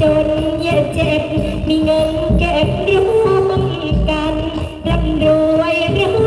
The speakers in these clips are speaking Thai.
จนอย่าเจ็บ มีเงินเก็บร่วมกันร่ำรวยร่ำ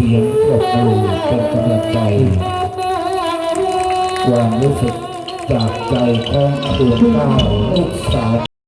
สียงปรบมือเป็นกำลังใจความรู้สึกจากใจของครูเก้าลูกสาว